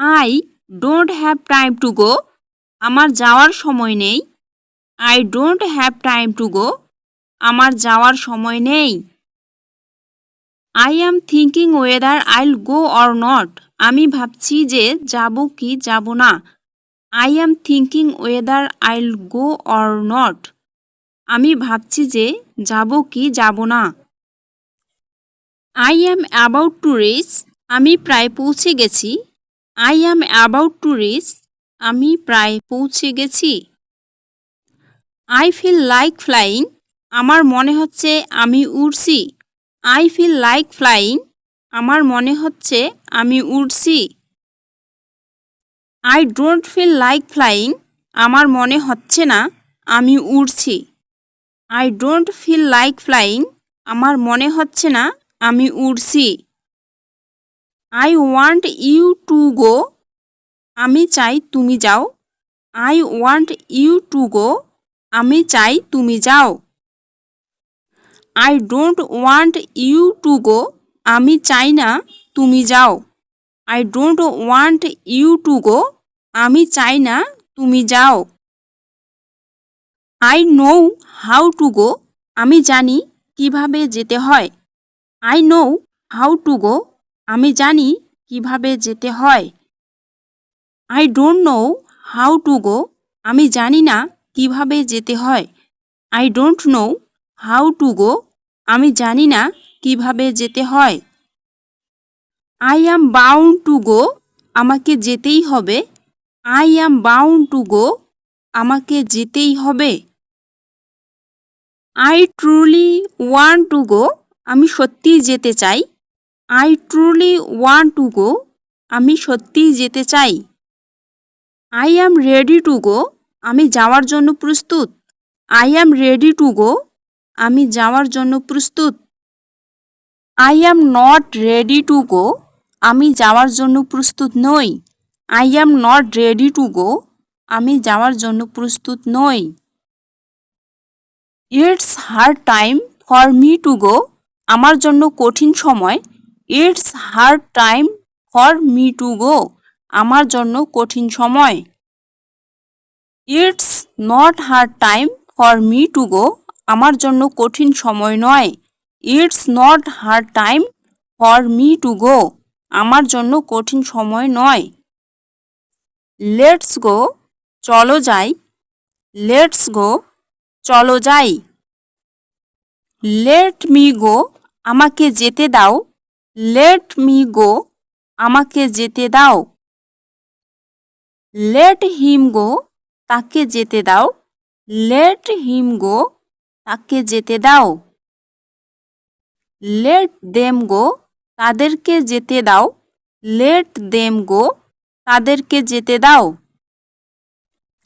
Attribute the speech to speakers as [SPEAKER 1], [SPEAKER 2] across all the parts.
[SPEAKER 1] I don't have time to go আমার যাওয়ার সময় নেই। I don't have time to go আমার যাওয়ার সময় নেই। আই অ্যাম থিঙ্কিং ওয়েদার আইল গো অর নট আমি ভাবছি যে যাব কি যাব না। আই অ্যাম থিঙ্কিং ওয়েদার আইল গো অর নট আমি ভাবছি যে যাব কি যাব না। I am about to reach আমি প্রায় পৌঁছে গেছি। I am about to reach আমি প্রায় পৌঁছে গেছি। আই ফিল লাইক ফ্লাইং আমার মনে হচ্ছে আমি উড়ছি। আই ফিল লাইক ফ্লাইং আমার মনে হচ্ছে আমি উড়ছি। I don't feel like flying আমার মনে হচ্ছে না আমি উড়ছি। I don't feel like flying আমার মনে হচ্ছে না আমি উড়ছি। I want you to go আমি চাই তুমি যাও। I want you to go আমি চাই তুমি যাও। I don't want you to go আমি চাই না তুমি যাও। I don't want you to go আমি চাই না তুমি যাও। I know how to go আমি জানি কীভাবে যেতে হয়। I know how to go আমি জানি কীভাবে যেতে হয়। I don't know how to go আমি জানি না কীভাবে যেতে হয়। I don't know how to go আমি জানি না কীভাবে যেতে হয়। I am bound to go আমাকে যেতেই হবে। I am bound to go আমাকে যেতেই হবে। I truly want to go আমি সত্যিই যেতে চাই। I truly want to go আমি সত্যিই যেতে চাই। I am ready to go আমি যাওয়ার জন্য প্রস্তুত। I am ready to go আমি যাওয়ার জন্য প্রস্তুত। I am not ready to go আমি যাওয়ার জন্য প্রস্তুত নই। I am not ready to go আমি যাওয়ার জন্য প্রস্তুত নই। It's hard time for me to go আমার জন্য কঠিন সময়। It's hard time for me to go আমার জন্য কঠিন সময়। It's not hard time for me to go আমার জন্য কঠিন সময় নয়। It's not hard time for me to go আমার জন্য কঠিন সময় নয়। লেটস গো চলো যাই। লেটস গো চলো যাই। লেট মি গো আমাকে যেতে দাও। লেট মি গো আমাকে যেতে দাও। লেট হিম গো তাকে যেতে দাও। লেট হিম গো তাকে যেতে দাও। লেট দেম গো তাদেরকে যেতে দাও। লেট দেম গো তাদেরকে যেতে দাও।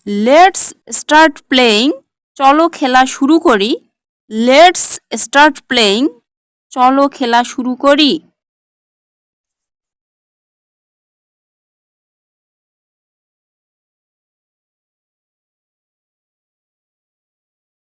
[SPEAKER 1] লেটস স্টার্ট প্লেয়িং চলো খেলা শুরু করি। লেটস স্টার্ট প্লেয়িং চলো খেলা শুরু করি।